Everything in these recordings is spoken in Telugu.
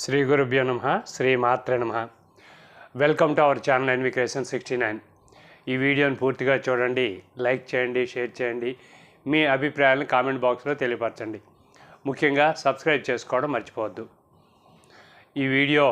శ్రీ గురుభ్యో నమ. శ్రీ మాత్ర నమ వెల్కమ్ టు అవర్ ఛానల్ ఎన్విక్రేషన్ సిక్స్టీ నైన్ ఈ వీడియోని పూర్తిగా చూడండి లైక్ చేయండి షేర్ చేయండి మీ అభిప్రాయాలను కామెంట్ బాక్స్లో తెలియపరచండి. ముఖ్యంగా సబ్స్క్రైబ్ చేసుకోవడం మర్చిపోవద్దు. ఈ వీడియో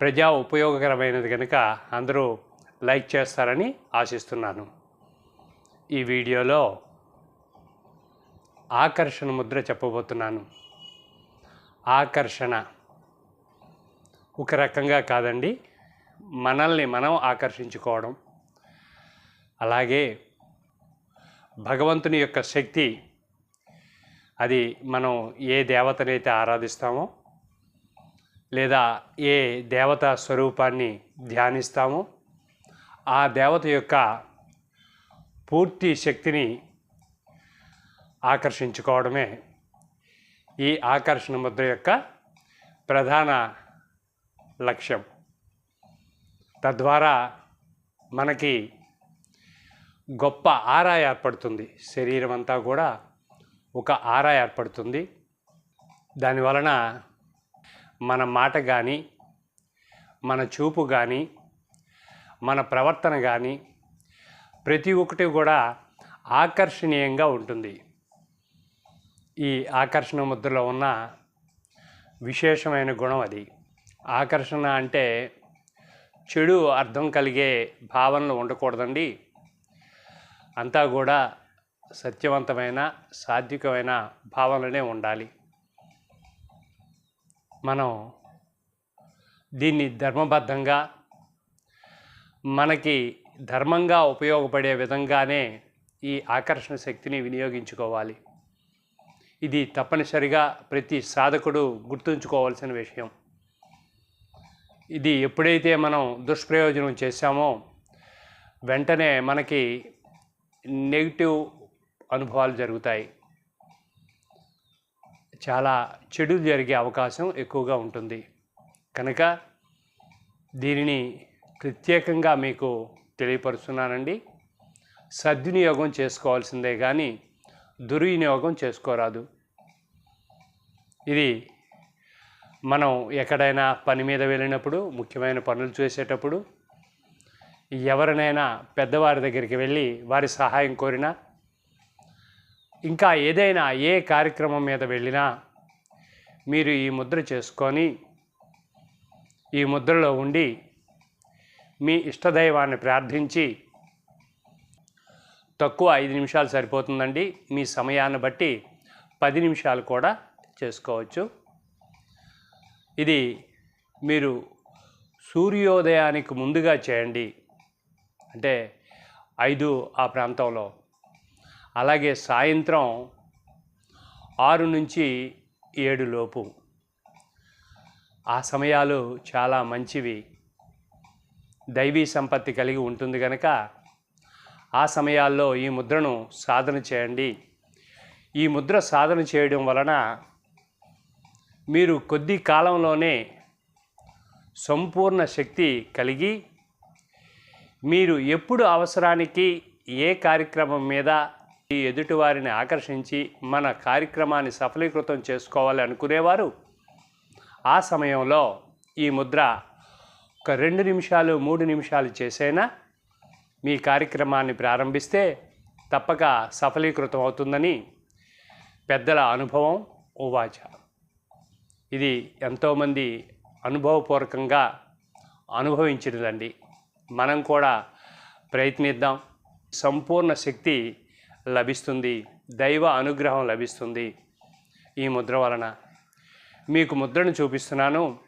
ప్రజా ఉపయోగకరమైనది కనుక అందరూ లైక్ చేస్తారని ఆశిస్తున్నాను. ఈ వీడియోలో ఆకర్షణ ముద్ర చెప్పబోతున్నాను. ఆకర్షణ. ఒక రకంగా కాదండి మనల్ని మనం ఆకర్షించుకోవడం. అలాగే భగవంతుని యొక్క శక్తి అది మనం ఏ దేవతనైతే ఆరాధిస్తామో లేదా ఏ దేవత స్వరూపాన్ని ధ్యానిస్తామో ఆ దేవత యొక్క పూర్తి శక్తిని ఆకర్షించుకోవడమే ఈ ఆకర్షణ ముద్ర యొక్క ప్రధాన లక్ష్యం. తద్వారా మనకి గొప్ప ఆరా ఏర్పడుతుంది. శరీరం అంతా కూడా ఒక ఆరా ఏర్పడుతుంది. దాని వలన మన మాట కానీ మన చూపు కానీ మన ప్రవర్తన కానీ ప్రతి ఒక్కటి కూడా ఆకర్షణీయంగా ఉంటుంది. ఈ ఆకర్షణ ముద్రలో ఉన్న విశేషమైన గుణం అది. ఆకర్షణ అంటే చెడు అర్థం కలిగే భావనలు ఉండకూడదండి. అంతా కూడా సత్యవంతమైన సాత్వికమైన భావనలనే ఉండాలి. మనం దీన్ని ధర్మబద్ధంగా మనకి ధర్మంగా ఉపయోగపడే విధంగానే ఈ ఆకర్షణ శక్తిని వినియోగించుకోవాలి. ఇది తప్పనిసరిగా ప్రతి సాధకుడు గుర్తుంచుకోవాల్సిన విషయం. ఇది ఎప్పుడైతే మనం దుష్ప్రయోజనం చేశామో వెంటనే మనకి నెగిటివ్ అనుభవాలు జరుగుతాయి. చాలా చెడు జరిగే అవకాశం ఎక్కువగా ఉంటుంది. కనుక దీనిని ప్రత్యేకంగా మీకు తెలియపరుస్తున్నానండి. సద్వినియోగం చేసుకోవాల్సిందే కానీ దుర్వినియోగం చేసుకోరాదు. ఇది మనం ఎక్కడైనా పని మీద వెళ్ళినప్పుడు ముఖ్యమైన పనులు చేసేటప్పుడు ఎవరినైనా పెద్దవారి దగ్గరికి వెళ్ళి వారి సహాయం కోరినా ఇంకా ఏదైనా ఏ కార్యక్రమం మీద వెళ్ళినా మీరు ఈ ముద్ర చేసుకొని ఈ ముద్రలో ఉండి మీ ఇష్టదైవాన్ని ప్రార్థించి తక్కువ ఐదు నిమిషాలు సరిపోతుందండి. మీ సమయాన్ని బట్టి పది నిమిషాలు కూడా చేసుకోవచ్చు. ఇది మీరు సూర్యోదయానికి ముందుగా చేయండి. అంటే ఐదు ఆ ప్రాంతంలో. అలాగే సాయంత్రం ఆరు నుంచి ఏడు లోపు. ఆ సమయాలు చాలా మంచివి. దైవీ సంపత్తి కలిగి ఉంటుంది కనుక ఆ సమయాల్లో ఈ ముద్రను సాధన చేయండి. ఈ ముద్ర సాధన చేయడం వలన మీరు కొద్ది కాలంలోనే సంపూర్ణ శక్తి కలిగి మీరు ఎప్పుడు అవసరానికి ఏ కార్యక్రమం మీద ఈ ఎదుటివారిని ఆకర్షించి మన కార్యక్రమాన్ని సఫలీకృతం చేసుకోవాలి అనుకునేవారు ఆ సమయంలో ఈ ముద్ర ఒక రెండు నిమిషాలు మూడు నిమిషాలు చేసైనా మీ కార్యక్రమాన్ని ప్రారంభిస్తే తప్పక సఫలీకృతం అవుతుందని పెద్దల అనుభవం ఉవాచ ఇది ఎంతోమంది అనుభవపూర్వకంగా అనుభవించినదండి. మనం కూడా ప్రయత్నిద్దాం. సంపూర్ణ శక్తి లభిస్తుంది. దైవ అనుగ్రహం లభిస్తుంది ఈ ముద్ర వలన. మీకు ముద్రను చూపిస్తున్నాను.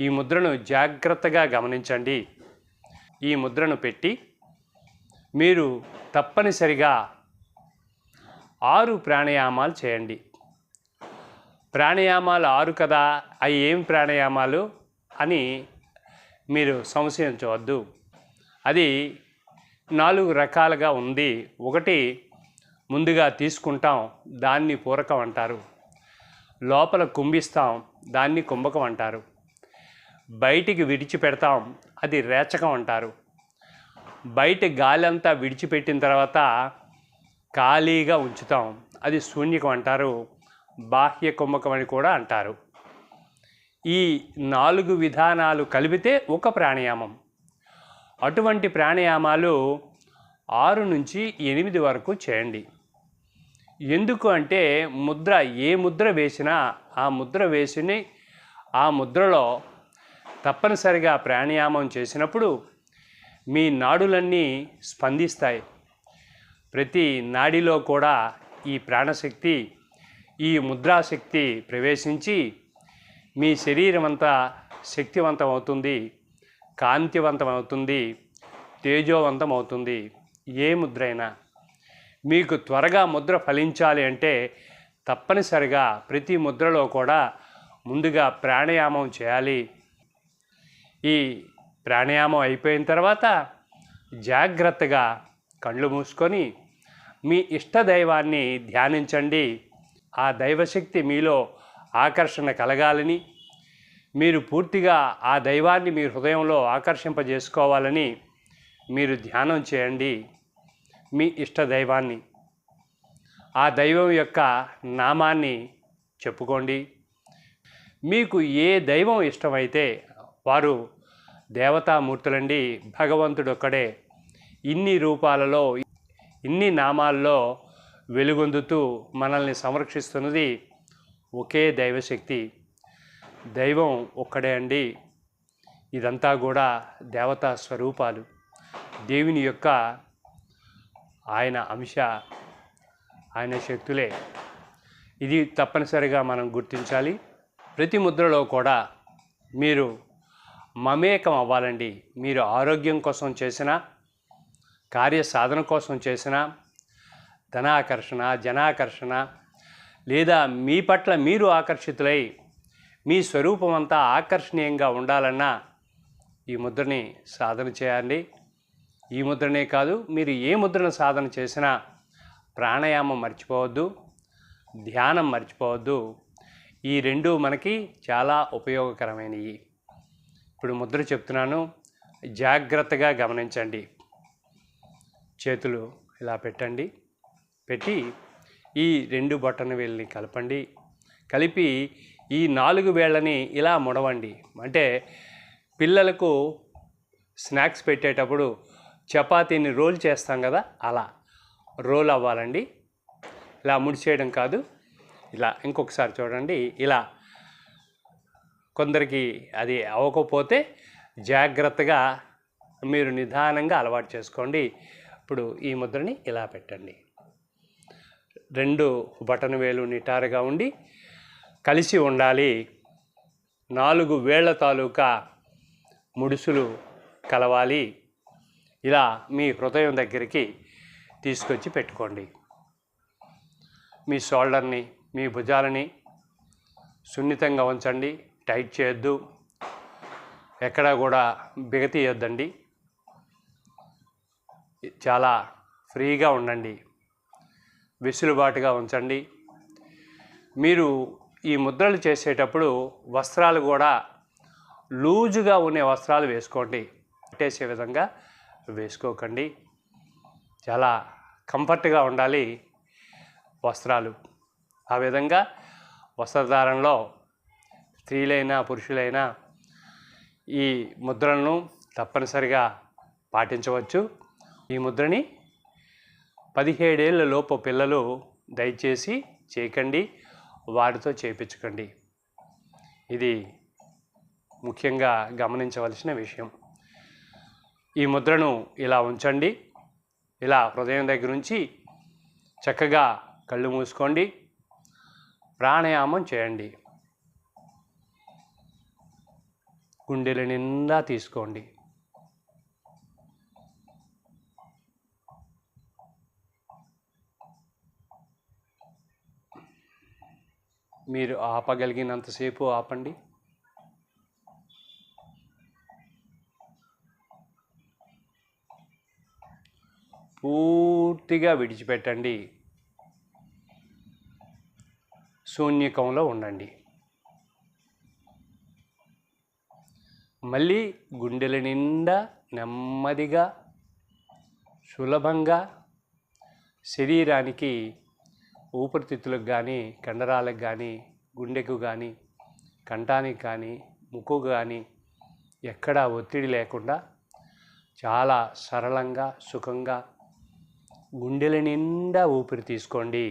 ఈ ముద్రను జాగ్రత్తగా గమనించండి. ఈ ముద్రను పెట్టి మీరు తప్పనిసరిగా ఆరు ప్రాణాయామాలు చేయండి. ప్రాణాయామాలు ఆరు కదా? అవి ఏం ప్రాణాయామాలు? అని మీరు సంశయించవద్దు. అది నాలుగు రకాలుగా ఉంది. ఒకటి ముందుగా తీసుకుంటాం దాన్ని పూరకం అంటారు. లోపల కుంభిస్తాం దాన్ని కుంభకం అంటారు. బయటికి విడిచిపెడతాం అది రేచకం అంటారు. బయట గాలి అంతా విడిచిపెట్టిన తర్వాత ఖాళీగా ఉంచుతాం అది శూన్యకం అంటారు. బాహ్య కుంభకం అని కూడా అంటారు. ఈ నాలుగు విధానాలు కలిపితే ఒక ప్రాణాయామం. అటువంటి ప్రాణాయామాలు ఆరు నుంచి ఎనిమిది వరకు చేయండి. ఎందుకు అంటే ముద్ర ఏ ముద్ర వేసినా ఆ ముద్ర వేసిని ఆ ముద్రలో తప్పనిసరిగా ప్రాణాయామం చేసినప్పుడు మీ నాడులన్నీ స్పందిస్తాయి. ప్రతి నాడిలో కూడా ఈ ప్రాణశక్తి ఈ ముద్రాశక్తి ప్రవేశించి మీ శరీరం అంతా శక్తివంతం అవుతుంది కాంతివంతం అవుతుంది తేజోవంతం అవుతుంది ఏ ముద్ర అయినా మీకు త్వరగా ముద్ర ఫలించాలి అంటే తప్పనిసరిగా ప్రతి ముద్రలో కూడా ముందుగా ప్రాణాయామం చేయాలి. ఈ ప్రాణాయామం అయిపోయిన తర్వాత జాగ్రత్తగా కళ్ళు మూసుకొని మీ ఇష్ట దైవాన్ని ధ్యానించండి. ఆ దైవశక్తి మీలో ఆకర్షణ కలగాలని మీరు పూర్తిగా ఆ దైవాన్ని మీ హృదయంలో ఆకర్షింపజేసుకోవాలని మీరు ధ్యానం చేయండి. మీ ఇష్ట దైవాన్ని ఆ దైవం యొక్క నామాన్ని చెప్పుకోండి. మీకు ఏ దైవం ఇష్టమైతే వారు దేవతామూర్తులండి భగవంతుడు ఒక్కడే ఇన్ని రూపాలలో ఇన్ని నామాల్లో వెలుగొందుతూ మనల్ని సంరక్షిస్తున్నది ఒకే దైవశక్తి. దైవం ఒక్కడే అండి. ఇదంతా కూడా దేవతా స్వరూపాలు. దేవుని యొక్క ఆయన అంశ ఆయన శక్తులే. ఇది తప్పనిసరిగా మనం గుర్తించాలి. ప్రతి ముద్రలో కూడా మీరు మమేకం అవ్వాలండి. మీరు ఆరోగ్యం కోసం చేసిన కార్య సాధన కోసం చేసిన ధనాకర్షణ జనాకర్షణ లేదా మీ పట్ల మీరు ఆకర్షితులై మీ స్వరూపం అంతా ఆకర్షణీయంగా ఉండాలన్నా ఈ ముద్రని సాధన చేయండి. ఈ ముద్రనే కాదు మీరు ఏ ముద్రను సాధన చేసినా ప్రాణాయామం మర్చిపోవద్దు ధ్యానం మర్చిపోవద్దు. ఈ రెండు మనకి చాలా ఉపయోగకరమైనవి ఇప్పుడు ముద్ర చెప్తున్నాను జాగ్రత్తగా గమనించండి. చేతులు ఇలా పెట్టండి. పెట్టి ఈ రెండు బొట్టన వేళ్ళని కలపండి. కలిపి ఈ నాలుగు వేళ్ళని ఇలా ముడవండి. అంటే పిల్లలకు స్నాక్స్ పెట్టేటప్పుడు చపాతీని రోల్ చేస్తాం కదా అలా. రోల్ అవ్వాలండి. ఇలా ముడిచేయడం కాదు. ఇలా ఇంకొకసారి చూడండి. ఇలా కొందరికి అది అవ్వకపోతే జాగ్రత్తగా మీరు నిదానంగా అలవాటు చేసుకోండి. ఇప్పుడు ఈ ముద్రని ఇలా పెట్టండి. రెండు బటన్ వేలు నిటారుగా ఉండి కలిసి ఉండాలి. నాలుగు వేళ్ళ తాలూకా ముడుసులు కలవాలి. ఇలా మీ హృదయం దగ్గరికి తీసుకొచ్చి పెట్టుకోండి. మీ షోల్డర్ని మీ భుజాలని సున్నితంగా ఉంచండి. టైట్ చేయొద్దు. ఎక్కడా కూడా బిగతీయొద్దండి. చాలా ఫ్రీగా ఉండండి. వెసులుబాటుగా ఉంచండి. మీరు ఈ ముద్రలు చేసేటప్పుడు వస్త్రాలు కూడా లూజుగా ఉండే వస్త్రాలు వేసుకోండి. పట్టేసే విధంగా వేసుకోకండి. చాలా కంఫర్ట్గా ఉండాలి వస్త్రాలు. ఆ విధంగా వస్త్రధారణలో స్త్రీలైనా పురుషులైనా ఈ ముద్రలను తప్పనిసరిగా పాటించవచ్చు. ఈ ముద్రని పదిహేడేళ్ళ లోపు పిల్లలు దయచేసి చేయకండి వారితో చేయించకండి ఇది ముఖ్యంగా గమనించవలసిన విషయం. ఈ ముద్రను ఇలా ఉంచండి ఇలా హృదయం దగ్గర నుంచి చక్కగా కళ్ళు మూసుకోండి ప్రాణాయామం చేయండి. గుండెల నిండా తీసుకోండి. మీరు ఆపగలిగినంతసేపు ఆపండి. పూర్తిగా విడిచిపెట్టండి. శూన్యకంలో ఉండండి. మళ్ళీ గుండెల నిండా నెమ్మదిగా సులభంగా శరీరానికి ఊపిరితిత్తులకు కానీ కండరాలకు కానీ గుండెకు కానీ కంఠానికి కానీ ముక్కు కానీ ఎక్కడా ఒత్తిడి లేకుండా చాలా సరళంగా సుఖంగా గుండెల నిండా ఊపిరి తీసుకోండి.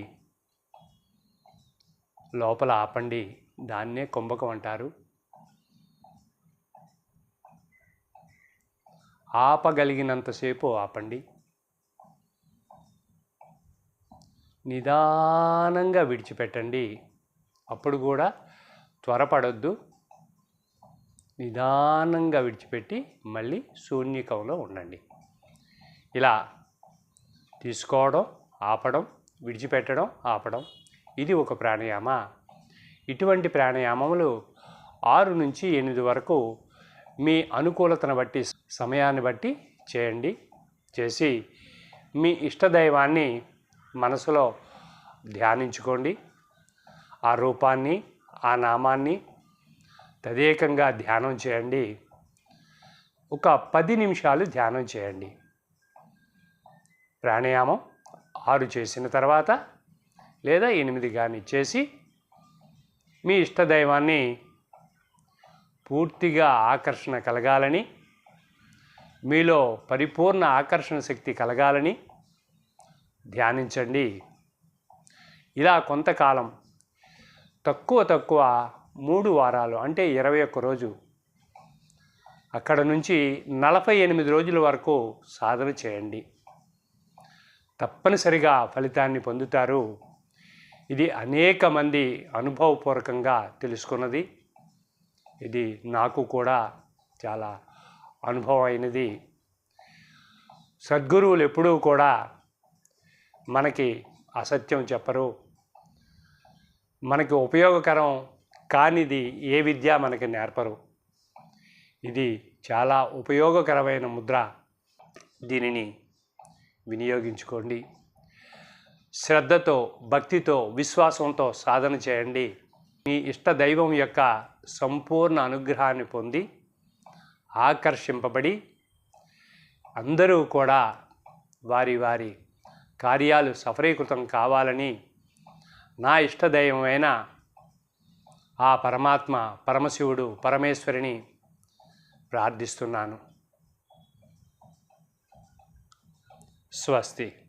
లోపల ఆపండి. దాన్నే కుంభకం అంటారు. ఆపగలిగినంతసేపు ఆపండి. నిదానంగా విడిచిపెట్టండి. అప్పుడు కూడా త్వరపడొద్దు. నిదానంగా విడిచిపెట్టి మళ్ళీ శూన్యకంలో ఉండండి. ఇలా తీసుకోవడం ఆపడం విడిచిపెట్టడం ఆపడం ఇది ఒక ప్రాణాయామ. ఇటువంటి ప్రాణాయామములు ఆరు నుంచి ఎనిమిది వరకు మీ అనుకూలతను బట్టి సమయాన్ని బట్టి చేయండి. చేసి మీ ఇష్టదైవాన్ని మనసులో ధ్యానించుకోండి. ఆ రూపాన్ని ఆ నామాన్ని తదేకంగా ధ్యానం చేయండి. ఒక పది నిమిషాలు ధ్యానం చేయండి. ప్రాణాయామం ఆరు చేసిన తర్వాత లేదా ఎనిమిది కానీ చేసి మీ ఇష్టదైవాన్ని పూర్తిగా ఆకర్షణ కలగాలని మీలో పరిపూర్ణ ఆకర్షణ శక్తి కలగాలని ధ్యానించండి. ఇలా కొంతకాలం తక్కువ తక్కువ మూడు వారాలు అంటే ఇరవై ఒక్క రోజు అక్కడ నుంచి నలభై ఎనిమిది రోజుల వరకు సాధన చేయండి. తప్పనిసరిగా ఫలితాన్ని పొందుతారు. ఇది అనేక మంది అనుభవపూర్వకంగా తెలుసుకున్నది. ఇది నాకు కూడా చాలా అనుభవం అయినది. సద్గురువులు ఎప్పుడూ కూడా మనకి అసత్యం చెప్పరు. మనకి ఉపయోగకరం కానిది ఏ విద్య మనకి నేర్పరు. ఇది చాలా ఉపయోగకరమైన ముద్ర. దీనిని వినియోగించుకోండి. శ్రద్ధతో భక్తితో విశ్వాసంతో సాధన చేయండి. మీ ఇష్ట దైవం యొక్క సంపూర్ణ అనుగ్రహాన్ని పొంది ఆకర్షింపబడి అందరూ కూడా వారి వారి కార్యాలు సఫరీకృతం కావాలని నా ఇష్టదైవమైన ఆ పరమాత్మ పరమశివుడు పరమేశ్వరిని ప్రార్థిస్తున్నాను. స్వస్తి.